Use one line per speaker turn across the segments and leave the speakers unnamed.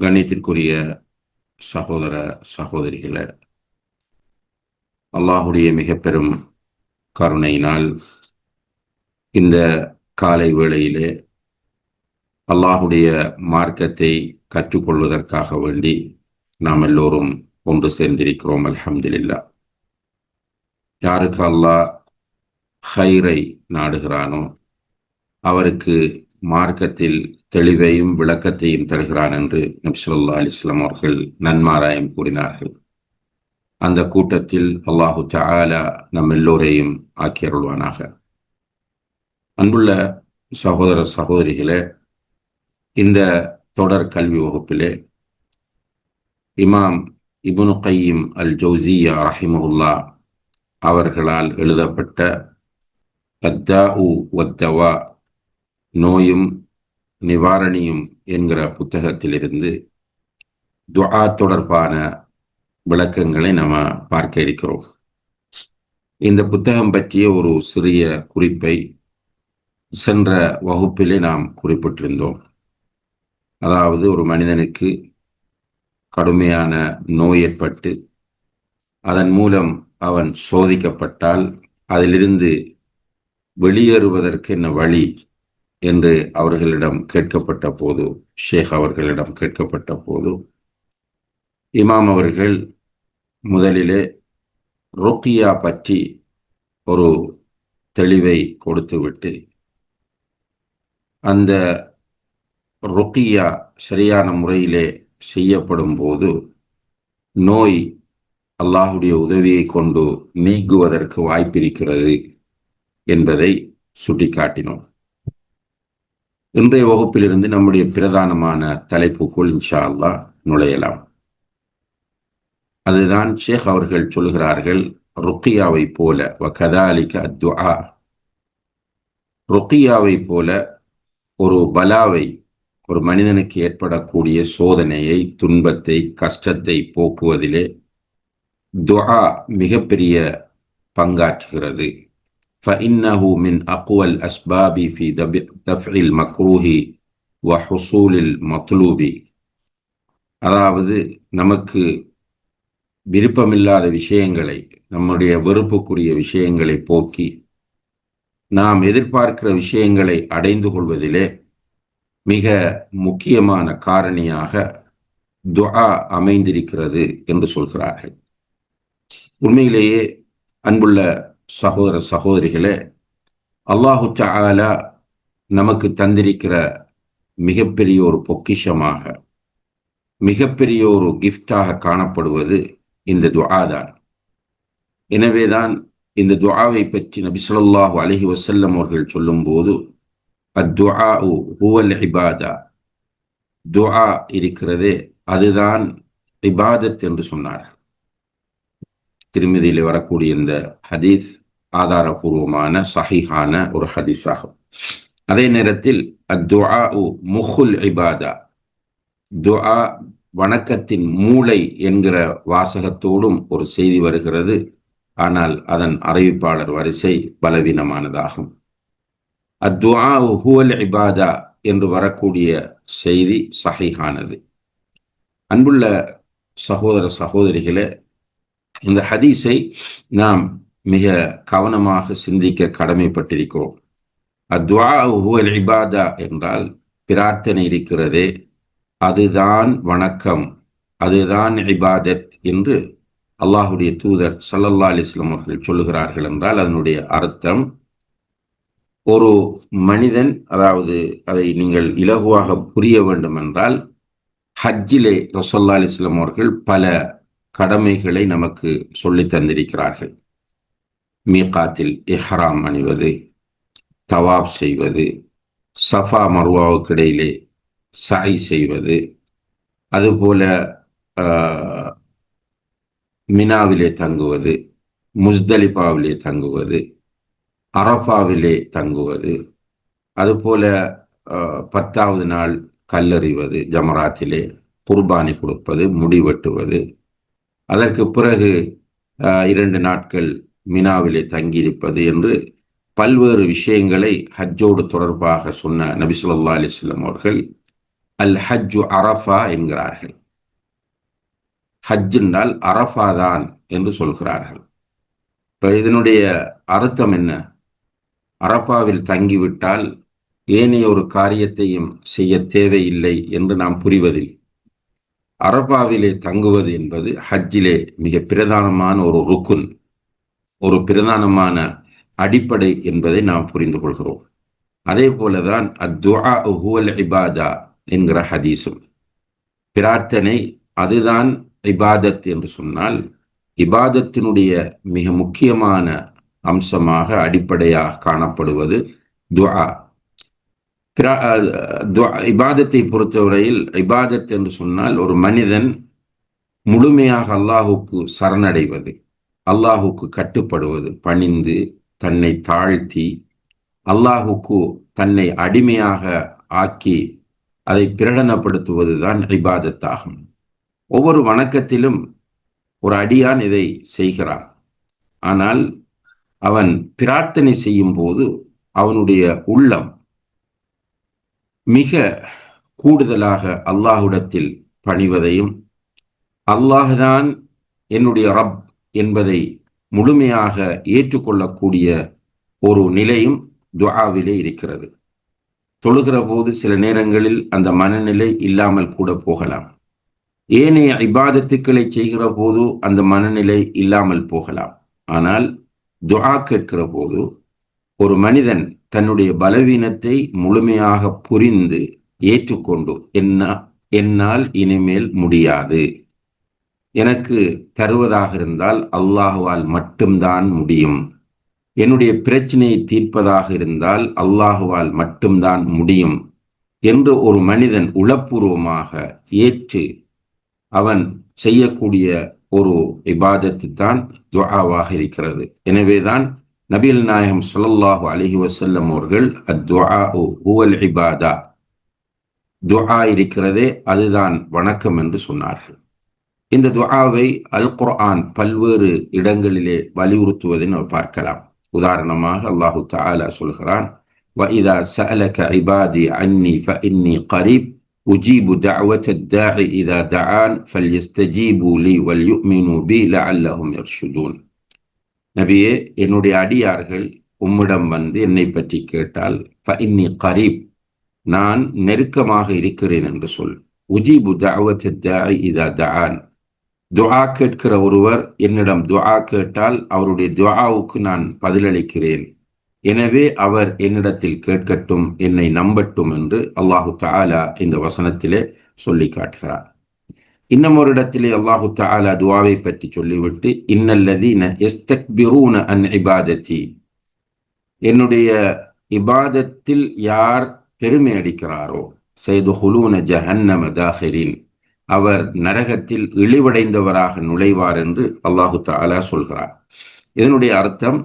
கண்ணியத்திற்குரிய சகோதர சகோதரிகளை அல்லாஹுடைய மிக பெரும் கருணையினால் இந்த காலை வேளையிலே அல்லாஹுடைய மார்க்கத்தை கற்றுக்கொள்வதற்காக வேண்டி நாம் எல்லோரும் ஒன்று சேர்ந்திருக்கிறோம் அல்ஹம்துலில்லா. யாருக்கு அல்லாஹ் ஹைரை நாடுகிறானோ அவருக்கு மார்க்கத்தில் தெளிவையும் விளக்கத்தையும் தருகிறான் என்று நப்சுல்லா அலிஸ்லாம் அவர்கள் நன்மாராயம் கூறினார்கள். அந்த கூட்டத்தில் அல்லாஹு தாலா நம் எல்லோரையும் ஆக்கியருள்வானாக. அன்புள்ள சகோதர சகோதரிகளே இந்த தொடர் கல்வி வகுப்பிலே இமாம் இபுனு கையீம் அல் ஜவுசியா ரஹிமஹுல்லா அவர்களால் எழுதப்பட்ட அத்தா உ வத்தவா நோயும் நிவாரணியும் என்கிற புத்தகத்திலிருந்து துஆ தொடர்பான விளக்கங்களை நம்ம பார்க்க இருக்கிறோம். இந்த புத்தகம் பற்றிய ஒரு சிறிய குறிப்பை சென்ற வகுப்பிலே நாம் குறிப்பிட்டிருந்தோம். அதாவது ஒரு மனிதனுக்கு கடுமையான நோய் ஏற்பட்டு அதன் மூலம் அவன் சோதிக்கப்பட்டால் அதிலிருந்து வெளியேறுவதற்கு என்ன வழி? என்று அவர்களிடம் கேட்கப்பட்ட போது ஷேக் அவர்களிடம் கேட்கப்பட்ட போது இமாம் அவர்கள் முதலிலே ருக்கியா பற்றி ஒரு தெளிவை கொடுத்துவிட்டு அந்த ருக்கியா சரியான முறையிலே செய்யப்படும் போது நோய் அல்லாஹுடைய உதவியை கொண்டு நீங்குவதற்கு வாய்ப்பிருக்கிறது என்பதை சுட்டிக்காட்டினோம். இன்றைய வகுப்பிலிருந்து நம்முடைய பிரதானமான தலைப்புக்குள் இன்ஷா அல்லா நுழையலாம். அதுதான் ஷேக் அவர்கள் சொல்கிறார்கள் ருக்கியாவை போல வ கதாலிக்க அத்வா ருக்கியாவை போல ஒரு பலாவை ஒரு மனிதனுக்கு ஏற்படக்கூடிய சோதனையை துன்பத்தை கஷ்டத்தை போக்குவதிலே துஆ மிகப்பெரிய பங்காற்றுகிறது. فإنه من أقوى الأسباب في دفع المكروه وحصول المطلوب அதாவது நமக்கு விருப்பமில்லாத விஷயங்களை நம்முடைய வெறுப்புக்குரிய விஷயங்களை போக்கி நாம் எதிர்பார்க்கிற விஷயங்களை அடைந்து கொள்வதிலே மிக முக்கியமான காரணியாக துஆ அமைந்திருக்கிறது என்று சொல்கிறார்கள் உண்மையிலேயே அன்புள்ள சகோதர சகோதரிகளே அல்லாஹு தாலா நமக்கு தந்திருக்கிற மிகப்பெரிய ஒரு பொக்கிஷமாக மிகப்பெரிய ஒரு கிஃப்டாக காணப்படுவது இந்த துஆ தான். எனவேதான் இந்த துஆவை பற்றி நபி சொல்லாஹு அலஹி வசல்லம் அவர்கள் சொல்லும்போது அத்துஆ ஹுவல் இபாதா துஆ இருக்கிறதே அதுதான் இபாதத் என்று சொன்னார்கள். திருமதியில் வரக்கூடிய இந்த ஹதீஸ் ஆதாரபூர்வமான சஹிஹான ஒரு ஹதீஸ் ஆகும் அதே நேரத்தில் அத்துஆ முஹுல் இபாதா. துஆ வணக்கத்தின் மூளை என்கிற வாசகத்தோடும் ஒரு செய்தி வருகிறது. ஆனால் அதன் அறிவிப்பாளர் வரிசை பலவீனமானதாகும். அத்வா ஹுவல் இபாதா என்று வரக்கூடிய செய்தி சஹிஹானது. அன்புள்ள சகோதர சகோதரிகளே இந்த ஹதீஸை நாம் மிக கவனமாக சிந்திக்க கடமைப்பட்டிருக்கிறோம். அத்வா ஹுவல் இபாதா என்றால் பிரார்த்தனை இருக்கிறதே அதுதான் வணக்கம் அதுதான் இபாதத் என்று அல்லாஹுடைய தூதர் சல்லல்லா அலிஸ்லாம் அவர்கள் சொல்லுகிறார்கள் என்றால் அதனுடைய அர்த்தம் ஒரு மனிதன் அதாவது அதை நீங்கள் இலகுவாக புரிய வேண்டும் என்றால் ஹஜ்ஜிலே ரசல்லா அலிஸ்லாம் அவர்கள் பல கடமைகளை நமக்கு சொல்லி தந்திருக்கிறார்கள். மீகாத்தில் இஹ்ராம் அணிவது தவாப் செய்வது சஃபா மர்வாவுக்கு இடையிலே சாய் செய்வது அதுபோல மினாவிலே தங்குவது முஸ்தலிபாவிலே தங்குவது அரஃபாவிலே தங்குவது அதுபோல பத்தாவது நாள் கல்லறிவது ஜமராத்திலே குர்பானி கொடுப்பது முடிவெட்டுவது அதற்கு பிறகு இரண்டு நாட்கள் மினாவிலே தங்கியிருப்பது என்று பல்வேறு விஷயங்களை ஹஜ்ஜோடு தொடர்பாக சொன்ன நபிசுல்லா அலிஸ்லாம் அவர்கள் அல் ஹஜ்ஜு அரஃபா என்கிறார்கள். ஹஜ் என்றால் அரஃபா தான் என்று சொல்கிறார்கள். இப்போ இதனுடைய அர்த்தம் என்ன? அரஃபாவில் தங்கிவிட்டால் ஏனைய ஒரு காரியத்தையும் செய்ய தேவையில்லை என்று நாம் புரிவதில் அரபாவிலே தங்குவது என்பது ஹஜ்ஜிலே மிக பிரதானமான ஒரு ருக்குன். ஒரு பிரதானமான அடிப்படை என்பதை நாம் புரிந்து கொள்கிறோம். அதே போலதான் அத்துஆ ஹுவல் இபாதா என்கிற ஹதீஸும். பிரார்த்தனை அதுதான் இபாதத் என்று சொன்னால் இபாதத்தினுடைய மிக முக்கியமான அம்சமாக அடிப்படையாக காணப்படுவது துஆ. இபாதத்தை பொறுத்தவரையில் இபாதத் என்று சொன்னால் ஒரு மனிதன் முழுமையாக அல்லாஹுக்கு சரணடைவது. அல்லாஹுக்கு கட்டுப்படுவது பணிந்து தன்னை தாழ்த்தி அல்லாஹுக்கு தன்னை அடிமையாக ஆக்கி அதை பிரகடனப்படுத்துவதுதான் இபாதத்தாகும். ஒவ்வொரு வணக்கத்திலும் ஒரு அடியான் இதை செய்கிறான். ஆனால் அவன் பிரார்த்தனை செய்யும் போது அவனுடைய உள்ளம் மிக கூடுதலாக அல்லாஹுடத்தில் பணிவதையும் அல்லாஹுதான் என்னுடைய ரப் என்பதை முழுமையாக ஏற்றுக்கொள்ளக்கூடிய ஒரு நிலையும் துவாவிலே இருக்கிறது. தொழுகிற போது சில நேரங்களில் அந்த மனநிலை இல்லாமல் கூட போகலாம். ஏனைய இபாதத்துக்களை செய்கிற போது அந்த மனநிலை இல்லாமல் போகலாம். ஆனால் துஆ கேட்கிற போது ஒரு மனிதன் தன்னுடைய பலவீனத்தை முழுமையாக புரிந்து ஏற்றுக்கொண்டு என்ன என்னால் இனிமேல் முடியாது. எனக்கு தருவதாக இருந்தால் அல்லாஹுவால் மட்டும்தான் முடியும். என்னுடைய பிரச்சனையை தீர்ப்பதாக இருந்தால் அல்லாஹுவால் மட்டும்தான் முடியும் என்று ஒரு மனிதன் உளப்பூர்வமாக ஏற்று அவன் செய்யக்கூடிய ஒரு இபாதத்து தான் துவாவாக இருக்கிறது. எனவேதான் நபில் நாயகம் சொல்லல்லாஹு அலஹி வசல்லம் அவர்கள் அத்வால் இபாதா. துவா இருக்கிறதே அதுதான் வணக்கம் என்று சொன்னார்கள். இந்த துவாவை அல் குர்ஆன் பல்வேறு இடங்களிலே வலியுறுத்துவதை நாம் பார்க்கலாம் உதாரணமாக அல்லாஹு தாலா சொல்கிறான் وإذا سألك عبادي عني فإني قريب أجيب دعوة الداع إذا دعان فليستجيبوا لي وليؤمنوا بي لعلهم يرشدون நபியே என்னுடைய அடியார்கள் உம்மிடம் வந்து என்னை பற்றி கேட்டால் இன்னி கரீப் நான் நெருக்கமாக இருக்கிறேன் என்று சொல் உஜிபு இதா தஆன் துஆ கேட்கிற ஒருவர் என்னிடம் துஆ கேட்டால் அவருடைய துஆவுக்கு நான் பதிலளிக்கிறேன். எனவே அவர் என்னிடத்தில் கேட்கட்டும் என்னை நம்பட்டும் என்று அல்லாஹு தாலா இந்த வசனத்திலே சொல்லி காட்டுகிறார். இன்னும் ஒரு இடத்திலே அல்லாஹு தாலா துவாவை பற்றி சொல்லிவிட்டு இன்னல்லதீன எஸ்தக்பிரூன அன் இபாதத்தி. என்னுடைய இபாதத்தில் யார் பெருமை அடிக்கிறாரோ செய்து ஹுலூன ஜஹன்னம தாஹிரின். அவர் நரகத்தில் இழிவடைந்தவராக நுழைவார் என்று அல்லாஹு தாலா சொல்கிறார். இதனுடைய அர்த்தம்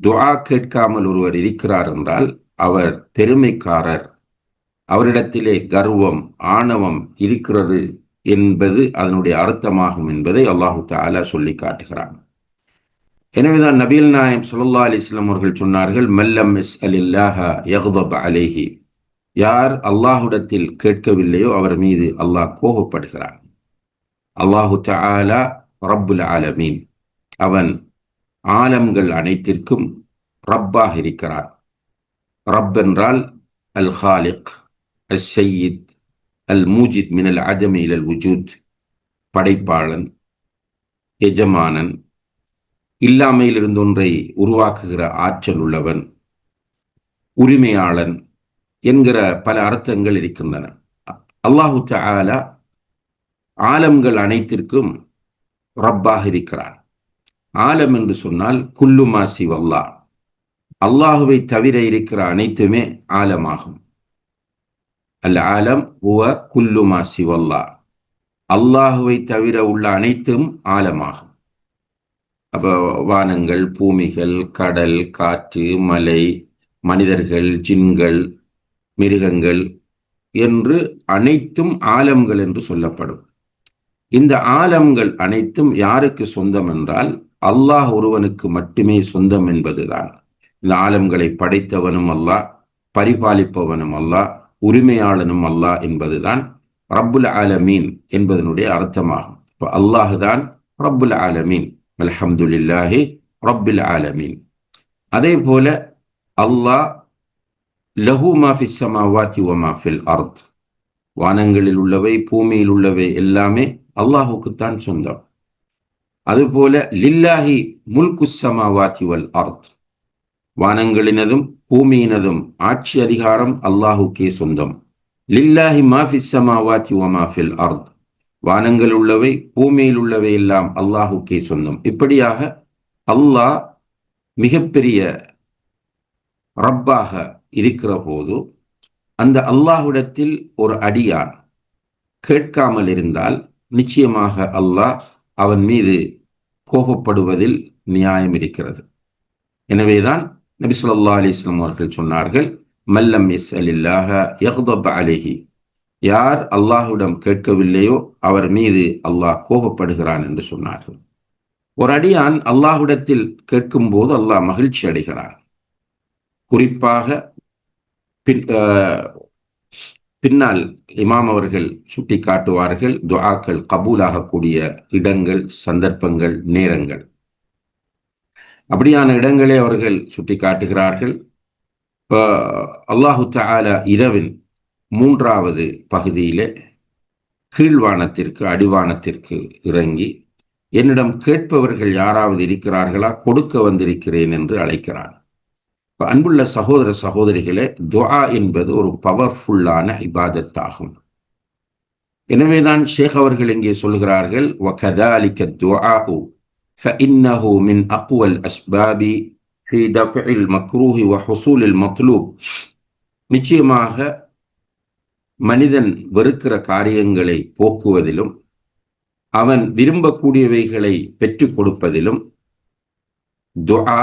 துவா கேட்காமல் ஒருவர் இருக்கிறார் என்றால் அவர் பெருமைக்காரர். அவரிடத்திலே கர்வம் ஆணவம் இருக்கிறது என்பது அதனுடைய அர்த்தமாகும் என்பதை அல்லாஹு தாலா சொல்லி காட்டுகிறான். எனவேதான் நபீல் நாயம் சுல்லா அலிஸ்லாம் அவர்கள் சொன்னார்கள் மல்லம் இஸ் அலில்லாஹா யகுதப் அலேஹி. யார் அல்லாஹுடத்தில் கேட்கவில்லையோ அவர் மீது அல்லாஹ் கோபப்படுகிறான். அல்லாஹு தாலா ரப்புல் ஆலமீன். அவன் ஆலம்கள் அனைத்திற்கும் ரப்பாக இருக்கிறார் ரப் என்றால் அல் ஹாலிக் அல் சையீத் அல் மூஜித் மினல் அதமி இலல் உஜூத் படைப்பாளன் எஜமானன் இல்லாமையிலிருந்து ஒன்றை உருவாக்குகிற ஆற்றல் உள்ளவன் உரிமையாளன் என்கிற பல அர்த்தங்கள் இருக்கின்றன. அல்லாஹு தாலா ஆலம்கள் அனைத்திற்கும் ரப்பாக இருக்கிறார் ஆலம் என்று சொன்னால் குல்லுமா சிவல்லா. அல்லாஹுவை தவிர இருக்கிற அனைத்துமே ஆலமாகும். அல் ஆலம் உவ குல்லுமா சிவல்லா. அல்லாஹுவை தவிர உள்ள அனைத்தும் ஆலமாகும். அப்போ வானங்கள் பூமிகள் கடல் காற்று மலை மனிதர்கள் ஜின்கள் மிருகங்கள் என்று அனைத்தும் ஆலம்கள் என்று சொல்லப்படும். இந்த ஆலம்கள் அனைத்தும் யாருக்கு சொந்தம் என்றால் அல்லாஹ் ஒருவனுக்கு மட்டுமே சொந்தம் என்பதுதான். இந்த ஆலம்களை படைத்தவனும் அல்லாஹ் பரிபாலிப்பவனும் அல்லாஹ் உரிமையாளனும் அல்லாஹ் என்பதுதான் ரப்புல் ஆலமீன் என்பதனுடைய அர்த்தமாகும். இப்போ அல்லாஹ் தான் ரப்புல் ஆலமீன். அல்ஹம்துலில்லாஹி ரப்புல் ஆலமீன். அதே போல அல்லாஹ் லஹு மாஃபி சமாவாத்தி ஒமா ஃபில் அர்த். வானங்களில் உள்ளவை பூமியில் உள்ளவை எல்லாமே அல்லாஹுக்குத்தான் சொந்தம். அதுபோல லில்லாஹி முல்கு சமாவாத்தி வல் அர்த். வானங்களினதும் பூமியினதும் ஆட்சி அதிகாரம் அல்லாஹுக்கே சொந்தம். லில்லாஹி மாஃபி சமாவாத்தி ஒமா ஃபில் அர்த். வானங்கள் உள்ளவை பூமியில் உள்ளவை எல்லாம் அல்லாஹுக்கே சொந்தம். இப்படியாக அல்லாஹ் மிகப்பெரிய ரப்பாக இருக்கிற போது அந்த அல்லாஹுடத்தில் ஒரு அடியான் கேட்காமல் இருந்தால் நிச்சயமாக அல்லாஹ் அவன் மீது கோபப்படுவதில் நியாயம் இருக்கிறது. எனவேதான் நபி சொல்லா அலிஸ்லாம் அவர்கள் சொன்னார்கள் மல்லம் எஸ் அலில்லாக யஹ்தப் அலிஹி. யார் அல்லாஹுடம் கேட்கவில்லையோ அவர் மீது அல்லாஹ் கோபப்படுகிறான் என்று சொன்னார்கள். ஒரு அடியான் அல்லாஹுடத்தில் கேட்கும்போது அல்லாஹ் மகிழ்ச்சி அடைகிறான். குறிப்பாக பின் பின்னால் இமாம் அவர்கள் சுட்டி காட்டுவார்கள் துவாக்கள் கபூலாகக்கூடிய இடங்கள் சந்தர்ப்பங்கள் நேரங்கள். அப்படியான இடங்களே அவர்கள் சுட்டி காட்டுகிறார்கள் அல்லாஹு தாலா இரவின் மூன்றாவது பகுதியிலே கீழ்வானத்திற்கு அடிவானத்திற்கு இறங்கி என்னிடம் கேட்பவர்கள் யாராவது இருக்கிறார்களா? கொடுக்க வந்திருக்கிறேன் என்று அழைக்கிறான். இப்போ அன்புள்ள சகோதர சகோதரிகளே துவா என்பது ஒரு பவர்ஃபுல்லான இபாதத்தாகும் எனவேதான் ஷேக் அவர்கள் இங்கே சொல்கிறார்கள் وَكَذَلِكَ الدُّعَاءُ فَإِنَّهُ مِنْ أَقْوَى الْأَسْبَابِ في دفع المكروه وحصول المطلوب நிச்சயமாக மனிதன் வெறுக்கிற காரியங்களை போக்குவதிலும் அவன் விரும்பக்கூடியவைகளை பெற்றுக் கொடுப்பதிலும் துஆ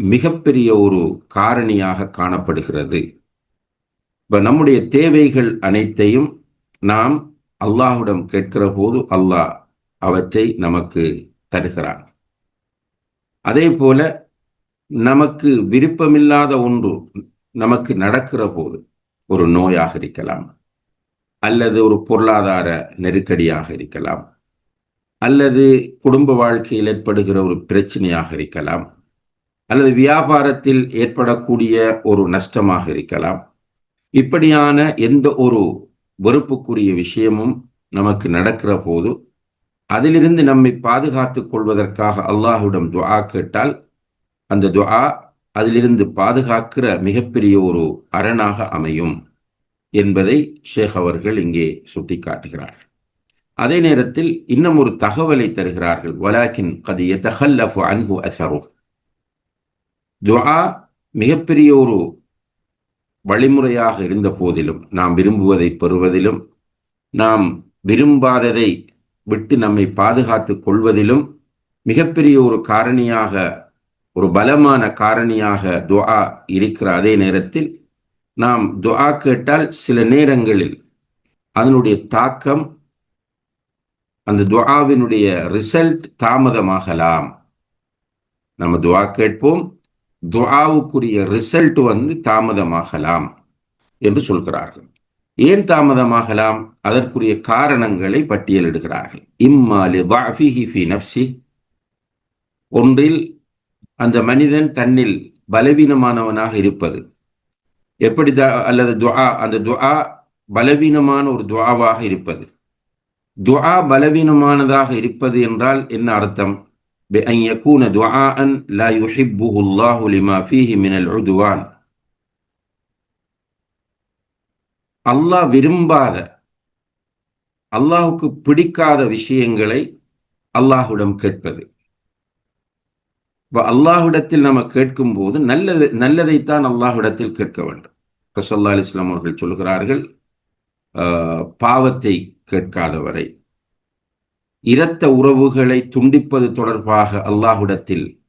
மிகப்பெரிய ஒரு காரணியாக காணப்படுகிறது. இப்போ நம்முடைய தேவைகள் அனைத்தையும் நாம் அல்லாஹுடம் கேட்கிற போது அல்லாஹ் அவற்றை நமக்கு தருகிறான். அதே போல நமக்கு விருப்பமில்லாத ஒன்று நமக்கு நடக்கிற போது ஒரு நோயாக இருக்கலாம். அல்லது ஒரு பொருளாதார நெருக்கடியாக இருக்கலாம். அல்லது குடும்ப வாழ்க்கையில் ஏற்படுகிற ஒரு பிரச்சனையாக இருக்கலாம். அல்லது வியாபாரத்தில் ஏற்படக்கூடிய ஒரு நஷ்டமாக இருக்கலாம். இப்படியான எந்த ஒரு வெறுப்புக்குரிய விஷயமும் நமக்கு நடக்கிற போது அதிலிருந்து நம்மை பாதுகாத்துக் கொள்வதற்காக அல்லாஹுவிடம் துஆ கேட்டால் அந்த துஆ அதிலிருந்து பாதுகாக்கிற மிகப்பெரிய ஒரு அரணாக அமையும் என்பதை ஷேக் அவர்கள் இங்கே சுட்டிக்காட்டுகிறார்கள். அதே நேரத்தில் இன்னும் ஒரு தகவலை தருகிறார்கள். வலாக்கின் கது எத்தஹல்லஃபு அன்பு அசரு துஆ மிகப்பெரிய ஒரு வழிமுறையாக இருந்த போதிலும் நாம் விரும்புவதை பெறுவதிலும் நாம் விரும்பாததை விட்டு நம்மை பாதுகாத்து கொள்வதிலும் மிகப்பெரிய ஒரு காரணியாக ஒரு பலமான காரணியாக துஆ இருக்கிற அதே நேரத்தில் நாம் துஆ கேட்டால் சில நேரங்களில் அதனுடைய தாக்கம் அந்த துஆவினுடைய ரிசல்ட் தாமதமாகலாம். நம்ம துவா கேட்போம் துவாவுக்குரிய ரிசல்ட் வந்து தாமதமாகலாம் என்று சொல்கிறார்கள். ஏன் தாமதமாகலாம்? அதற்குரிய காரணங்களை பட்டியலிடுகிறார்கள் இம்மாலி வாஃபிஹி ஃபி நப்சி ஒன்றில் அந்த மனிதன் தன்னில் பலவீனமானவனாக இருப்பது. எப்படி த அல்லது துவா அந்த துவா பலவீனமான ஒரு துவாவாக இருப்பது. துவா பலவீனமானதாக இருப்பது என்றால் என்ன அர்த்தம்? بأن يكون دعاء لا يحبه الله لما فيه من العدوان அல்லாஹ் விரும்பாத அல்லாஹுக்கு பிடிக்காத விஷயங்களை அல்லாஹுடம் கேட்பது இப்போ அல்லாஹுடத்தில் நம்ம கேட்கும் போது நல்லது நல்லதைத்தான் அல்லாஹுடத்தில் கேட்க வேண்டும் ரசல்லா அலிஸ்லாம் அவர்கள் சொல்கிறார்கள் பாவத்தை கேட்காதவரை இரத்த உறவுகளை துண்டிப்பது தொடர்பாக அல்லாஹுடத்தில்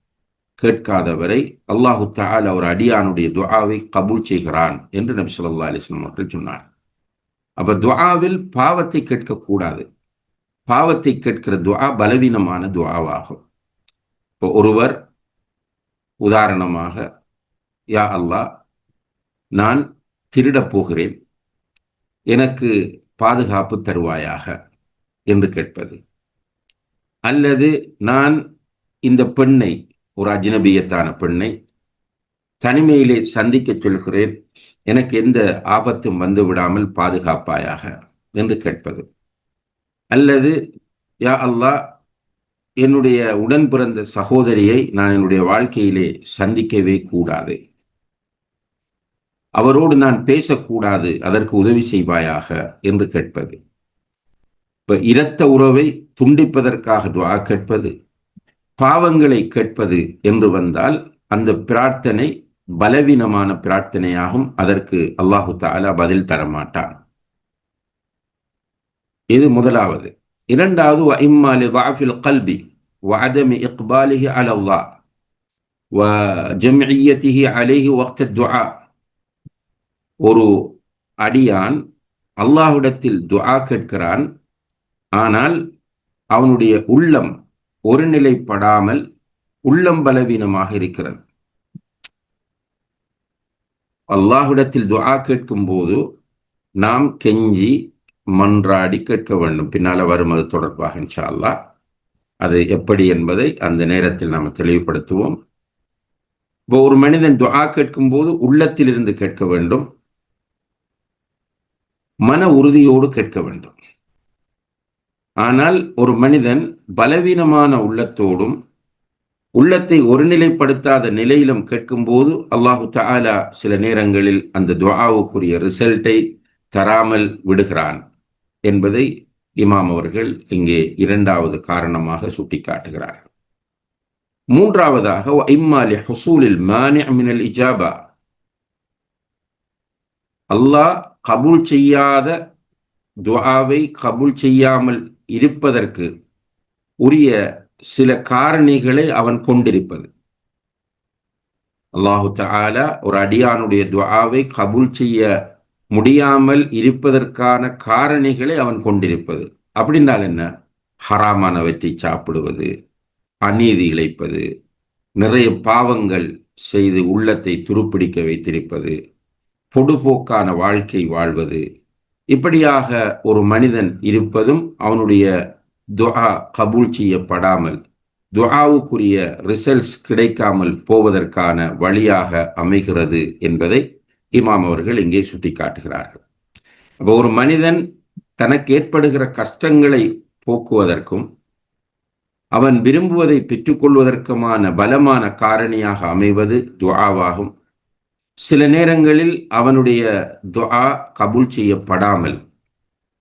கேட்காதவரை அல்லாஹு தால் அவர் அடியானுடைய துவாவை கபூல் செய்கிறான் என்று நபி சொல்லா அலிஸ்லாம் அவர்கள் சொன்னார். அப்ப துவாவில் பாவத்தை கேட்கக்கூடாது. பாவத்தை கேட்கிற துவா பலவீனமான துவாவாகும் இப்போ ஒருவர் உதாரணமாக யா அல்லாஹ் நான் திருடப் போகிறேன். எனக்கு பாதுகாப்பு தருவாயாக? என்று கேட்பது. அல்லது நான் இந்த பெண்ணை ஒரு அஜ்னபியத்தான பெண்ணை தனிமையிலே சந்திக்க சொல்கிறேன். எனக்கு எந்த ஆபத்தும் வந்து விடாமல் பாதுகாப்பாயாக என்று கேட்பது. அல்லது யா அல்லாஹ் என்னுடைய உடன் பிறந்த சகோதரியை நான் என்னுடைய வாழ்க்கையிலே சந்திக்கவே கூடாது. அவரோடு நான் பேசக்கூடாது அதற்கு உதவி செய்வாயாக என்று கேட்பது. இப்ப இரத்த உறவை துண்டிப்பதற்காக துவா கேட்பது பாவங்களை கேட்பது என்று வந்தால் அந்த பிரார்த்தனை பலவீனமான பிரார்த்தனையாகும் அதற்கு அல்லாஹு தாலா பதில் தரமாட்டான் இது முதலாவது இரண்டாவது இம்மாலி வாஃபில் கல்பி وعدم إقباله على الله وجمعيته عليه وقت الدعاء ஒரு அடியான் அல்லாஹுடத்தில் துஆ கேட்கிறான் ஆனால் அவனுடைய உள்ளம் ஒருநிலைப்படாமல் உள்ளம் பலவீனமாக இருக்கிறது. அல்லாஹுடத்தில் துஆ கேட்கும் போது நாம் கெஞ்சி மன்றாடி கேட்க வேண்டும். பின்னால வரும் அது தொடர்பாக இன்ஷா அல்லா அது எப்படி என்பதை அந்த நேரத்தில் நாம் தெளிவுபடுத்துவோம். இப்போ ஒரு மனிதன் துஆ கேட்கும் போது உள்ளத்தில் இருந்து கேட்க வேண்டும். மன உறுதியோடு கேட்க வேண்டும். ஆனால் ஒரு மனிதன் பலவீனமான உள்ளத்தோடும் உள்ளத்தை ஒருநிலைப்படுத்தாத நிலையிலும் கேட்கும்போது அல்லாஹு தாலா சில நேரங்களில் அந்த துவாவுக்குரிய ரிசல்ட்டை தராமல் விடுகிறான் என்பதை இமாம் அவர்கள் இங்கே இரண்டாவது காரணமாக சுட்டிக்காட்டுகிறார் மூன்றாவதாக இம்மாலி ஹசூலில் மானி அமினல் இஜாபா. அல்லாஹ் கபூல் செய்யாத துவாவை கபூல் செய்யாமல் இருப்பதற்கு உரிய சில காரணிகளை அவன் கொண்டிருப்பது. அல்லாஹு தாலா ஒரு அடியானுடைய துவாவை கபூல் செய்ய முடியாமல் இருப்பதற்கான காரணிகளை அவன் கொண்டிருப்பது. அப்படின்னால் என்ன? ஹராமானவற்றை சாப்பிடுவது அநீதி இழைப்பது நிறைய பாவங்கள் செய்து உள்ளத்தை துருப்பிடிக்க வைத்திருப்பது பொடுபோக்கான வாழ்க்கை வாழ்வது இப்படியாக ஒரு மனிதன் இருப்பதும் அவனுடைய துஆ கபூல் செய்யப்படாமல் துஆவுக்குரிய ரிசல்ட்ஸ் கிடைக்காமல் போவதற்கான வழியாக அமைகிறது என்பதை இமாம் அவர்கள் இங்கே சுட்டி காட்டுகிறார்கள் அப்போ ஒரு மனிதன் தனக்கு ஏற்படுகிற கஷ்டங்களை போக்குவதற்கும் அவன் விரும்புவதை பெற்றுக்கொள்வதற்குமான பலமான காரணியாக அமைவது துஆவாகும். சில நேரங்களில் அவனுடைய துவா கபூல் செய்யப்படாமல்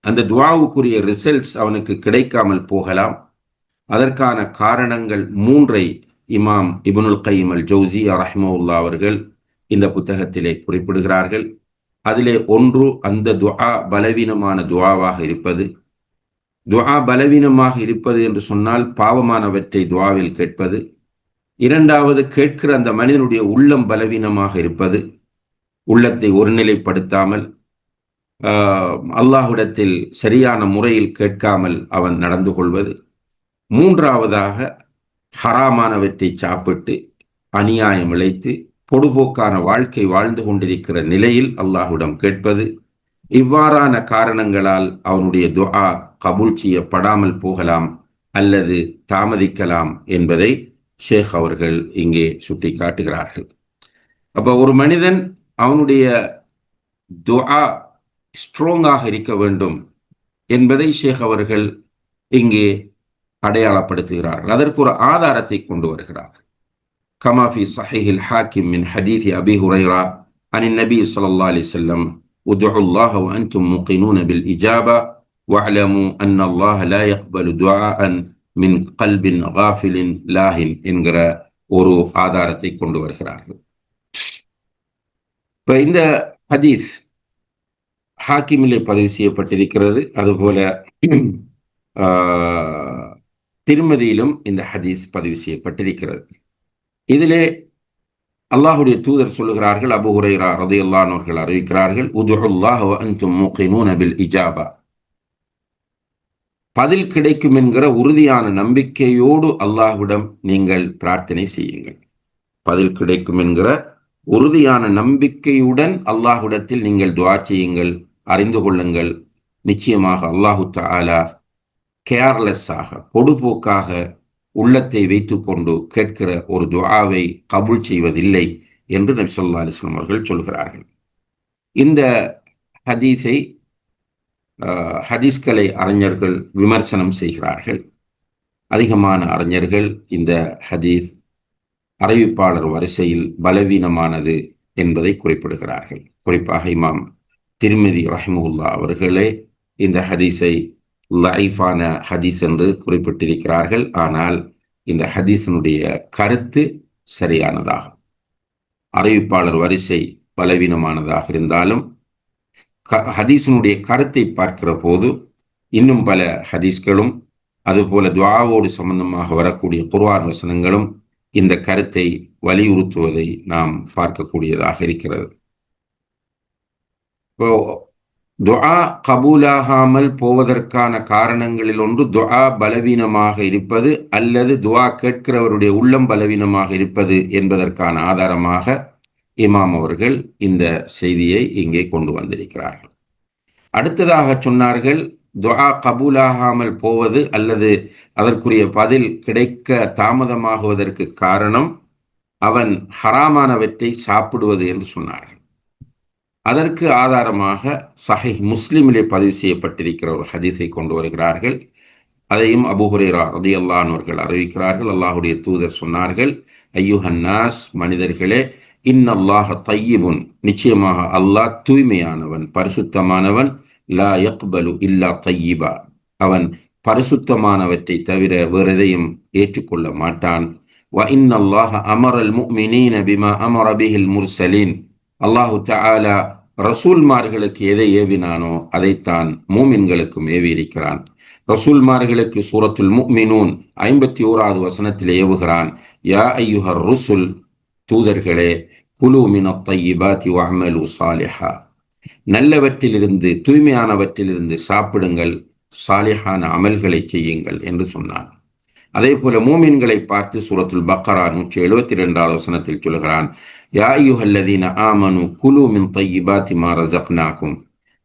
அந்த துவாவுக்குரிய ரிசல்ட்ஸ் அவனுக்கு கிடைக்காமல் போகலாம். அதற்கான காரணங்கள் மூன்றை இமாம் இபுனுல் கைம் அல் ஜோசி ரஹ்மவுல்லா அவர்கள் இந்த புத்தகத்திலே குறிப்பிடுகிறார்கள். அதிலே ஒன்று அந்த துவா பலவீனமான துவாவாக இருப்பது. துவா பலவீனமாக இருப்பது என்று சொன்னால் பாவமானவற்றை துவாவில் கேட்பது. இரண்டாவது கேட்கிற அந்த மனிதனுடைய உள்ளம் பலவீனமாக இருப்பது உள்ளத்தை ஒருநிலைப்படுத்தாமல் அல்லாஹ்விடத்தில் சரியான முறையில் கேட்காமல் அவன் நடந்து கொள்வது. மூன்றாவதாக ஹராமானவற்றை சாப்பிட்டு அநியாயம் இழைத்து பொடுபோக்கான வாழ்க்கை வாழ்ந்து கொண்டிருக்கிற நிலையில் அல்லாஹுடம் கேட்பது. இவ்வாறான காரணங்களால் அவனுடைய துஆ கபூல் செய்யப்படாமல் போகலாம் அல்லது தாமதிக்கலாம் என்பதை ஷேக் அவர்கள் இங்கே சுட்டி காட்டுகிறார்கள் அப்போ ஒரு மனிதன் அவனுடைய துஆ ஸ்ட்ராங்காக இருக்க வேண்டும் என்பதை ஷேக் அவர்கள் இங்கே அடையாளப்படுத்துகிறார்கள் அதற்கு ஒரு ஆதாரத்தை கொண்டு வருகிறார்கள் கமாஃபி சஹிஹில் ஹாக்கிம் மின் ஹதீதி அபி ஹுரைரா عن النبي صلى الله عليه وسلم ادعوا الله وأنتم موقنون بالإجابة واعلموا أن الله لا يقبل دعاء மின் கல்பின் காஃபிலின் லாஹின் என்கிற ஒரு ஆதாரத்தை கொண்டு வருகிறார்கள். இப்ப இந்த ஹதீஸ் ஹாக்கிமிலே பதிவு செய்யப்பட்டிருக்கிறது. அதுபோல திருமதியிலும் இந்த ஹதீஸ் பதிவு செய்யப்பட்டிருக்கிறது. இதிலே அல்லாஹுடைய தூதர் சொல்லுகிறார்கள் அபு ஹுரைரா ரதையல்லானோர்கள் அறிவிக்கிறார்கள் உதுஹுல்லாஹ் அன்தும் மூக்கினூன் அபில் இஜாபா. பதில் கிடைக்கும் என்கிற உறுதியான நம்பிக்கையோடு அல்லாஹ்விடம் நீங்கள் பிரார்த்தனை செய்யுங்கள். பதில் கிடைக்கும் என்கிற உறுதியான நம்பிக்கையுடன் அல்லாஹுடத்தில் நீங்கள் துவா செய்யுங்கள் அறிந்து கொள்ளுங்கள். நிச்சயமாக அல்லாஹு தாலா கேர்லெஸ்ஸாக பொடுபோக்காக உள்ளத்தை வைத்துக்கொண்டு கேட்கிற ஒரு துவாவை கபுல் செய்வதில்லை என்று நபி சொல்லா அலிஸ்லாம் அவர்கள் சொல்கிறார்கள். இந்த ஹதீஸை ஹதீஸ்கலை அறிஞர்கள் விமர்சனம் செய்கிறார்கள். அதிகமான அறிஞர்கள் இந்த ஹதீஸ் அறிவிப்பாளர் வரிசையில் பலவீனமானது என்பதை குறிப்பிடுகிறார்கள். குறிப்பாக இமாம் திருமதி ரஹிமுல்லா அவர்களே இந்த ஹதீஸை லைஃபான ஹதீஸ் என்று குறிப்பிட்டிருக்கிறார்கள். ஆனால் இந்த ஹதீஸினுடைய கருத்து சரியானதாகும். அறிவிப்பாளர் வரிசை பலவீனமானதாக இருந்தாலும் ஹதீஸினுடைய கருத்தை பார்க்கிற போது இன்னும் பல ஹதீஸ்களும் அதுபோல துவாவோடு சம்பந்தமாக வரக்கூடிய குர்வான் வசனங்களும் இந்த கருத்தை வலியுறுத்துவதை நாம் பார்க்கக்கூடியதாக இருக்கிறது. இப்போ துஆ கபூலாகாமல் போவதற்கான காரணங்களில் ஒன்று துஆ பலவீனமாக இருப்பது அல்லது துஆ கேட்கிறவருடைய உள்ளம் பலவீனமாக இருப்பது என்பதற்கான ஆதாரமாக இமாம் அவர்கள் இந்த செய்தியை இங்கே கொண்டு வந்திருக்கிறார்கள். அடுத்ததாக சொன்னார்கள் துவா கபூலாகாமல் போவது அல்லது அதற்குரிய பதில் கிடைக்க தாமதமாகுவதற்கு காரணம் அவன் ஹராமானவற்றை சாப்பிடுவது என்று சொன்னார்கள். அதற்கு ஆதாரமாக சஹி முஸ்லிமிலே பதிவு செய்யப்பட்டிருக்கிற ஒரு ஹதீஸை கொண்டு வருகிறார்கள். அதையும் அபுஹுரேரா ரதி அல்லானவர்கள் அறிவிக்கிறார்கள். அல்லாஹுடைய தூதர் சொன்னார்கள் ஐயுஹன்னாஸ் மனிதர்களே இன்னல்லாஹ தையிபுன் நிச்சயமாக அல்லாஹ் தூய்மையானவன் பரிசுத்தமானவன். லா யக்பலு இல்லா தையிபா அவன் பரிசுத்தமானவற்றை தவிர வேறு எதையும் ஏற்றுக்கொள்ள மாட்டான். வ இன்னல்லாஹ அமரல் முக்மினீன பிமா அமர பிஹில் முர்சலீன். அல்லாஹு தாலா ரசூல்மார்களுக்கு எதை ஏவினானோ அதைத்தான் மூமின்களுக்கும் ஏவியிருக்கிறான். ரசூல்மார்களுக்கு சூரத்துல் முக்மினூன் ஐம்பத்தி ஓராவது வசனத்தில் ஏவுகிறான் யா ஐயுஹர் ருசுல் தூதர்களே குலு மின தையிபாத்தி சாலிஹா. நல்லவற்றிலிருந்து தூய்மையானவற்றிலிருந்து சாப்பிடுங்கள் சாலிஹான அமல்களை செய்யுங்கள் என்று சொன்னான். அதே போல மூமின்களை பார்த்து சூரத்துல் பக்கரா நூற்றி எழுபத்தி இரண்டாவது வசனத்தில் சொல்கிறான் யாயுஹல்லதீன ஆமனு குலு மின் தையிபாத்தி மா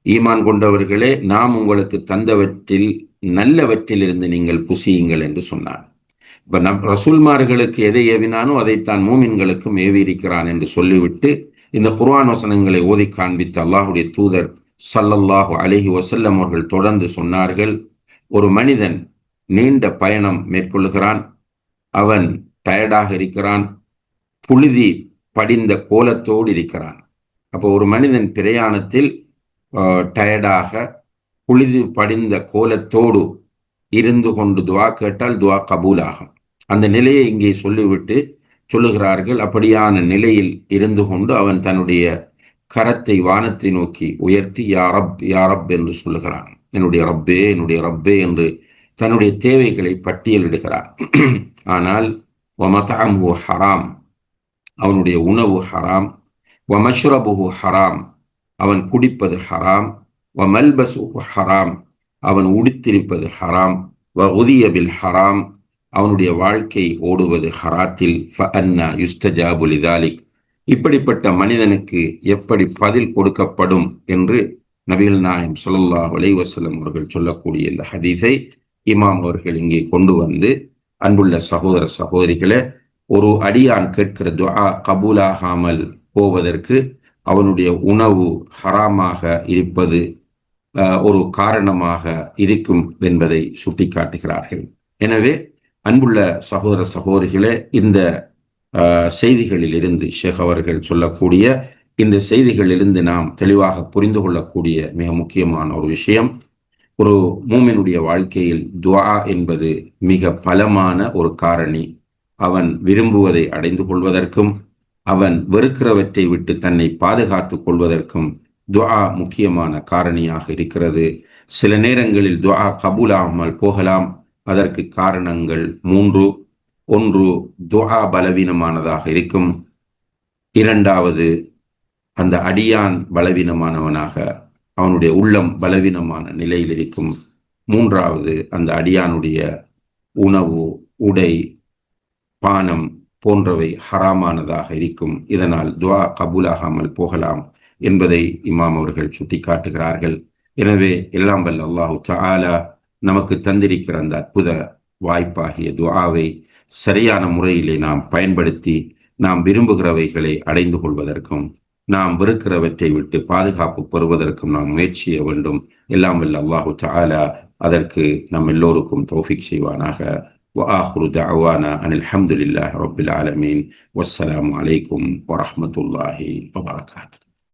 ஈமான் கொண்டவர்களே நாம் உங்களுக்கு தந்தவற்றில் நல்லவற்றிலிருந்து நீங்கள் புசியுங்கள் என்று சொன்னார் இப்ப நம் ரசூல்மார்களுக்கு எதை ஏவினானோ அதைத்தான் மூமின்களுக்கும் ஏவி இருக்கிறான் என்று சொல்லிவிட்டு இந்த குர்ஆன் வசனங்களை ஓதி காண்பித்த அல்லாஹுடைய தூதர் சல்லல்லாஹு அலஹி வசல்லம் அவர்கள் தொடர்ந்து சொன்னார்கள் ஒரு மனிதன் நீண்ட பயணம் மேற்கொள்கிறான் அவன் டயர்டாக இருக்கிறான் புழுதி படிந்த கோலத்தோடு இருக்கிறான். அப்போ ஒரு மனிதன் பிரயாணத்தில் டயர்டாக புழுதி படிந்த கோலத்தோடு இருந்து கொண்டு துவா கேட்டால் துவா கபூலாகும். அந்த நிலையை இங்கே சொல்லிவிட்டு சொல்லுகிறார்கள் அப்படியான நிலையில் இருந்து கொண்டு அவன் தன்னுடைய கரத்தை வானத்தை நோக்கி உயர்த்தி யா ரப் யா ரப் என்று சொல்லுகிறான். என்னுடைய ரப்பே என்னுடைய ரப்பே என்று தன்னுடைய தேவைகளை பட்டியலிடுகிறார் ஆனால் ஒமதாம்ஹு ஹராம் அவனுடைய உணவு ஹராம். ஒமஷ்ரபுஹு ஹராம் அவன் குடிப்பது ஹராம். வ ஹராம் அவன் உடுத்திருப்பது ஹராம். வ உதியபில் ஹராம். அவனுடைய வாழ்க்கை ஓடுவது ஹராத்தில். ஃப அன்னா யுஸ்தஜாபுல் இதாலிக் இப்படிப்பட்ட மனிதனுக்கு எப்படி பதில் கொடுக்கப்படும் என்று நபிகள் நாயம் சொல்லல்லா வலைவசலம் அவர்கள் சொல்லக்கூடிய இந்த ஹதீஸை இமாம் அவர்கள் இங்கே கொண்டு வந்து அன்புள்ள சகோதர சகோதரிகளை ஒரு அடியான் கேட்கிற துஆ கபூலாகாமல் போவதற்கு அவனுடைய உணவு ஹராமாக இருப்பது ஒரு காரணமாக இருக்கும் என்பதை சுட்டிக்காட்டுகிறார்கள். எனவே அன்புள்ள சகோதர சகோதரிகளே இந்த செய்திகளில் இருந்து ஷேக் அவர்கள் சொல்லக்கூடிய இந்த செய்திகளிலிருந்து நாம் தெளிவாக புரிந்து கொள்ளக்கூடிய மிக முக்கியமான ஒரு விஷயம் ஒரு மூமினுடைய வாழ்க்கையில் துவா என்பது மிக பலமான ஒரு காரணி. அவன் விரும்புவதை அடைந்து கொள்வதற்கும் அவன் வெறுக்கிறவற்றை விட்டு தன்னை பாதுகாத்துக் கொள்வதற்கும் துவா முக்கியமான காரணியாக இருக்கிறது. சில நேரங்களில் துஆ கபூலாமல் போகலாம். அதற்கு காரணங்கள் மூன்று. ஒன்று துஆ பலவீனமானதாக இருக்கும். இரண்டாவது அந்த அடியான் பலவீனமானவனாக அவனுடைய உள்ளம் பலவீனமான நிலையில் இருக்கும். மூன்றாவது அந்த அடியானுடைய உணவு உடை பானம் போன்றவை ஹராமானதாக இருக்கும். இதனால் துவா கபூலாகாமல் போகலாம். என்பதை இமாம் அவர்கள் சுட்டிக்காட்டுகிறார்கள் எனவே எல்லாம் வல்ல அல்லாஹு தாலா நமக்கு தந்திருக்கிற அந்த அற்புத வாய்ப்பாகிய துவாவை சரியான முறையிலே நாம் பயன்படுத்தி நாம் விரும்புகிறவைகளை அடைந்து கொள்வதற்கும் நாம் வெறுக்கிறவற்றை விட்டு பாதுகாப்பு பெறுவதற்கும் நாம் முயற்சிய வேண்டும் எல்லாம் வல்ல அல்லாஹு தாலா அதற்கு நம் எல்லோருக்கும் தௌஃபிக் செய்வானாக وآخر دعوانا أن الحمد لله رب العالمين والسلام عليكم ورحمة الله وبركاته